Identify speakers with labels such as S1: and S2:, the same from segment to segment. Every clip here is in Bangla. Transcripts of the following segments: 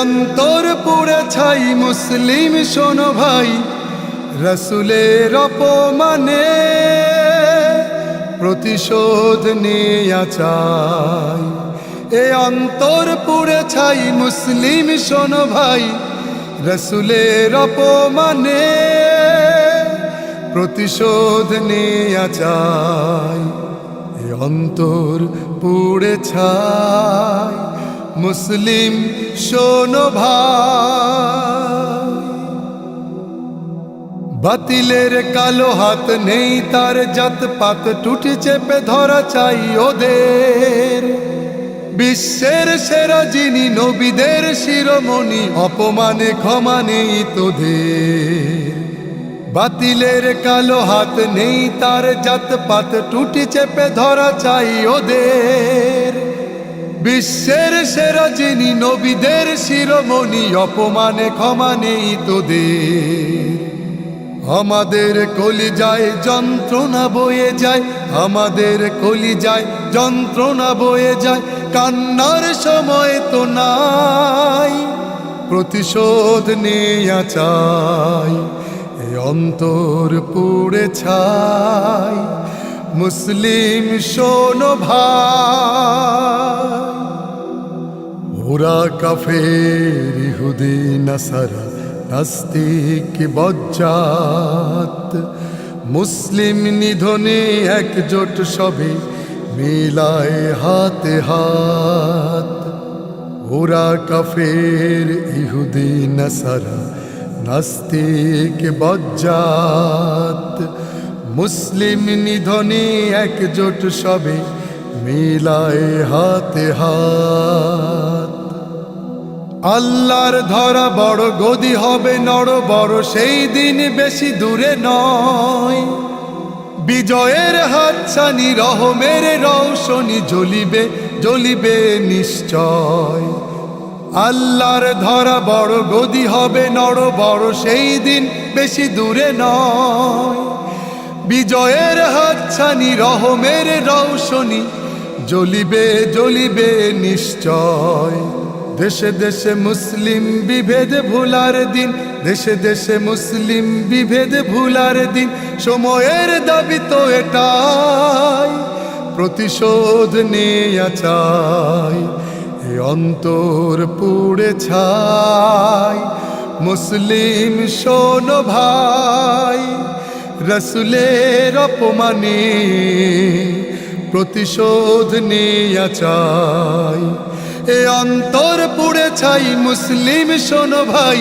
S1: অন্তর পুড়ে ছাই মুসলিম শোনো ভাই, রসুলের অপমানে প্রতিশোধ নেয়া চাই। এ অন্তর পুড়ে ছাই মুসলিম শোনো ভাই, রসুলের অপমানে প্রতিশোধ নেয়া চাই। এ অন্তর পুড়ে ছাই মুসলিম, শোনো বাতিলের কালো হাত নেই, তার জাত পাত টুটি চেপে ধরা চাই ওদের। বিশ্বের সেরা যিনি, নবীদের শিরোমণি, অপমানে ক্ষমা নেই তোদের। বাতিলের কালো হাত নেই, তার জাত পাত টুটি চেপে ধরা চাই ওদের। বিশ্বের সেরা যিনি নবীদের শিরোমণি, অপমানে ক্ষমা নেই তোদের। আমাদের কলি যায় যন্ত্রণা বয়ে যায়, আমাদের কলি যায় যন্ত্রণা বয়ে যায়, কান্নার সময় তো নাই। প্রতিশোধ নেয়া চাই, এ অন্তর পুড়ে ছাই। মুসলিম শোনো ভাই। ওরা কাফের ইহুদি নাসারা, নাস্তিক, বজ্জাত। মুসলিম নিধনে একজোট সবে মিলায় হাতে হাত। ওরা কাফের ইহুদি নাসারা, নাস্তিক, বজ্জাত। মুসলিম নিধনে একজোট সবে মিলায় হাতে হাত। আল্লাহর ধরা বড় গদি হবে নড় বড় সেই দিন বেশি দূরে নয়। বিজয়ের হাতছানি, রহমের রৌশনি জ্বলিবে জ্বলিবে নিশ্চয়। আল্লাহর ধরা বড় গদি হবে নড় বড় সেই দিন বেশি দূরে নয়। বিজয়ের হাতছানি, রহমের রৌশনি জ্বলিবে জ্বলিবে নিশ্চয়। দেশে দেশে মুসলিম বিভেদ ভুলার দিন, দেশে দেশে মুসলিম বিভেদ ভুলার দিন, সময়ের দাবি তো এটাই, প্রতিশোধ নেয়া চাই, এ অন্তর পুড়ে ছাই, মুসলিম শোনো ভাই, রসুলের অপমানে প্রতিশোধ নেয়া চাই এ অন্তর পুড়ে ছাই মুসলিম শোনো ভাই,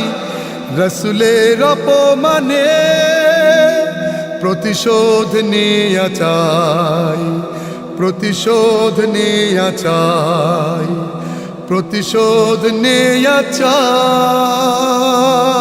S1: রসুলের অপমানে প্রতিশোধ নেয়া চাই, প্রতিশোধ নেয়া চাই, প্রতিশোধ নেয়া চাই।